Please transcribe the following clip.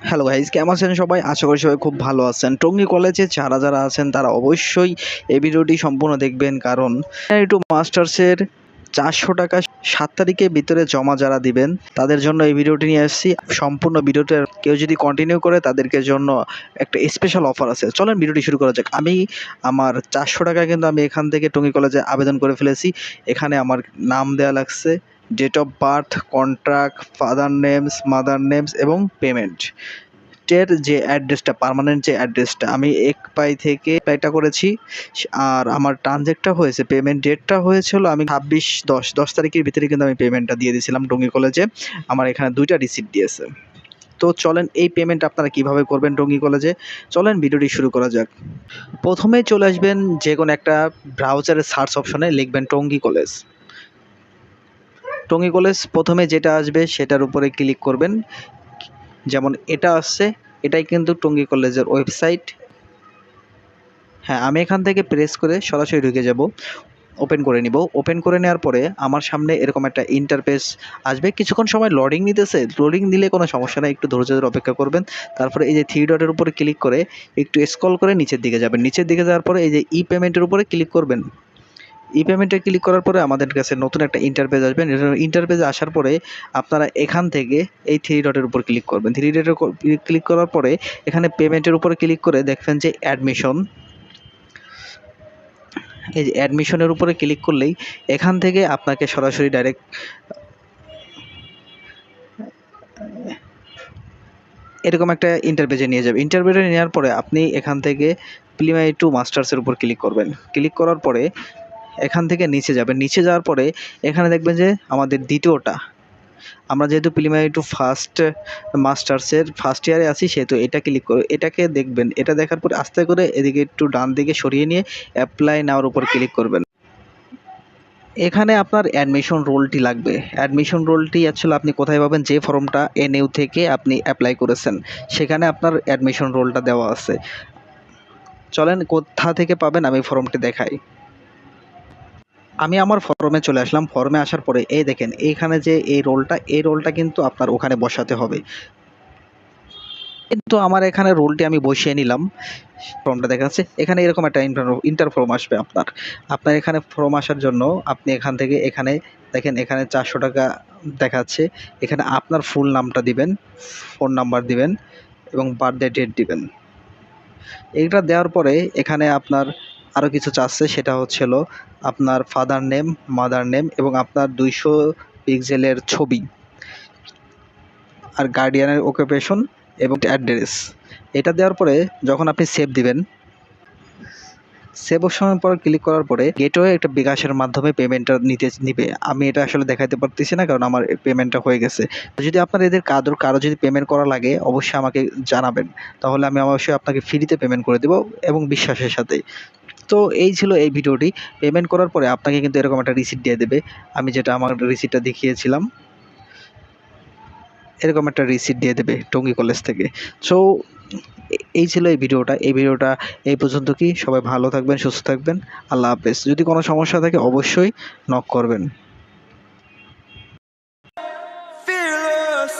Hello guys কেমন আছেন সবাই? আশা করি সবাই খুব ভালো আছেন। টঙ্গী কলেজে যারা যারা আছেন, তারা অবশ্যই এই ভিডিওটি সম্পূর্ণ দেখবেন। কারণ টু মাস্টার্সের চারশো টাকা সাত তারিখের ভিতরে জমা যারা দিবেন, তাদের জন্য এই ভিডিওটি নিয়ে আসছি। সম্পূর্ণ ভিডিওটা কেউ যদি কন্টিনিউ করে, তাদেরকে জন্য একটা স্পেশাল অফার আছে। চলেন ভিডিওটি শুরু করা যাক। আমি আমার চারশো টাকা কিন্তু আমি এখান থেকে টঙ্গী কলেজে আবেদন করে ফেলেছি। এখানে আমার নাম দেওয়া লাগছে। Date of birth contract father names mother names এবং পেমেন্ট টের যে অ্যাড্রেসটা পার্মানেন্ট যে অ্যাড্রেসটা আমি এক পাই থেকে পাইটা করেছি। আর আমার ট্রানজ্যাক্টটা হয়েছে পেমেন্ট ডেটটা হয়েছিল আমি ছাব্বিশ দশ দশ তারিখের ভিতরে কিন্তু আমি পেমেন্টটা দিয়ে দিয়েছিলাম টঙ্গী কলেজে আমার এখানে দুইটা রিসিপ্ট দিয়েছে। তো চলেন এই পেমেন্ট আপনারা কীভাবে করবেন টঙ্গী কলেজে চলেন ভিডিওটি শুরু করা যাক। প্রথমেই চলে আসবেন যে কোনো একটা ব্রাউজারের সার্চ অপশনে লিখবেন টঙ্গী কলেজ টঙ্গী কলেজ প্রথমে যেটা আসবে সেটার উপরে ক্লিক করবেন। যেমন এটা আসছে, এটাই কিন্তু টঙ্গী কলেজের ওয়েবসাইট। হ্যাঁ আমি এখান থেকে প্রেস করে সরাসরি ঢুকে যাব, ওপেন করে নিব। ওপেন করে নেওয়ার পরে আমার সামনে এরকম একটা ইন্টারফেস আসবে। কিছুক্ষণ সময় লোডিং নিতেছে লোডিং দিলে কোনো সমস্যা নেই, একটু ধৈর্য ধরে অপেক্ষা করবেন। তারপরে এই যে থ্রি ডটের উপরে ক্লিক করে একটু স্ক্রল করে নিচের দিকে যাবেন। নিচের দিকে যাওয়ার পরে এই যে ই পেমেন্টের উপরে ক্লিক করবেন। ই পেমেন্টে ক্লিক করার পরে আমাদের কাছে নতুন একটা ইন্টারপেজ আসবে। ইন্টারপেজে আসার পরে আপনারা এখান থেকে এই থ্রি ডটের উপর ক্লিক করবেন। থ্রি ডটের ক্লিক করার পরে এখানে পেমেন্টের উপরে ক্লিক করে দেখবেন যে অ্যাডমিশন এই যে অ্যাডমিশনের উপরে ক্লিক করলেই এখান থেকে আপনাকে সরাসরি ডাইরেক্ট এরকম একটা ইন্টারপেজে নিয়ে যাবে। ইন্টারপেজে নেওয়ার পরে আপনি এখান থেকে প্রিলিমারি টু মাস্টার্সের উপর ক্লিক করবেন। ক্লিক করার পরে এখান থেকে নিচে যাবেন নিচে যাওয়ার পরে এখানে দেখবেন যে আমাদের দ্বিতীয়টা। আমরা যেহেতু প্রিলিমারি টু ফার্স্ট মাস্টার্সের ফার্স্ট ইয়ারে আছি, সেহেতু এটা ক্লিক করে এটাকে দেখবেন, এটা দেখার পরে আস্তে করে এদিকে একটু ডান দিকে সরিয়ে নিয়ে অ্যাপ্লাই নাওয়ার উপর ক্লিক করবেন। এখানে আপনার অ্যাডমিশন রোলটি লাগবে। অ্যাডমিশন রোলটি অ্যাকচুয়ালি আপনি কোথায় পাবেন? যে ফর্মটা এনইউ থেকে আপনি অ্যাপ্লাই করেছেন, সেখানে আপনার অ্যাডমিশন রোলটা দেওয়া আছে। চলেন কোথা থেকে পাবেন? আমি ফর্মটি দেখাই। আমি আমার ফর্মে চলে আসলাম। ফর্মে আসার পরে, এই দেখেন, এইখানে যে এই রোলটা এই রোলটা কিন্তু আপনার ওখানে বসাতে হবে। কিন্তু আমার এখানে রোলটি আমি বসিয়ে নিলাম। ফর্মটা দেখা যাচ্ছে, এখানে এরকম একটা ইন্টার ফর্ম আসবে আপনার। আপনার এখানে ফর্ম আসার জন্য আপনি এখান থেকে এখানে, দেখেন, এখানে চারশো টাকা দেখাচ্ছে। এখানে আপনার ফুল নামটা দিবেন ফোন নাম্বার দিবেন এবং বার্থডে ডেট দিবেন। এইটা দেওয়ার পরে এখানে আপনার আরও কিছু চাচ্ছে, সেটা হচ্ছিল আপনার ফাদার নেম মাদার নেম এবং আপনার দুইশো পিক্সেলের ছবি আর গার্ডিয়ানের অকুপেশন এবং অ্যাড্রেস এটা দেওয়ার পরে যখন আপনি সেভ দিবেন সেভ অপশনের পর ক্লিক করার পরে গেটওয়ে একটা বিকাশের মাধ্যমে পেমেন্টটা নিতে, নিবে। আমি এটা আসলে দেখাতে পারতেছি না কারণ আমার পেমেন্টটা হয়ে গেছে। যদি আপনার এদের কারও কারও যদি পেমেন্ট করা লাগে, অবশ্যই আমাকে জানাবেন। তাহলে আমি অবশ্যই আপনাকে ফ্রিতে পেমেন্ট করে দেবো এবং বিশ্বাসের সাথে। তো এই ছিল এই ভিডিওটি। পেমেন্ট করার পরে আপনাকে কিন্তু এরকম একটা রিসিপ্ট দিয়ে দেবে। আমি যেটা আমার রিসিপ্টটা দেখিয়েছিলাম, এরকম একটা রিসিপ্ট দিয়ে দেবে টঙ্গী কলেজ থেকে। সো এই ছিল এই ভিডিওটা। এই ভিডিওটা এই পর্যন্ত কি? সবাই ভালো থাকবেন, সুস্থ থাকবেন। আল্লাহ হাফেজ। যদি কোনো সমস্যা থাকে অবশ্যই নক করবেন। Fearless.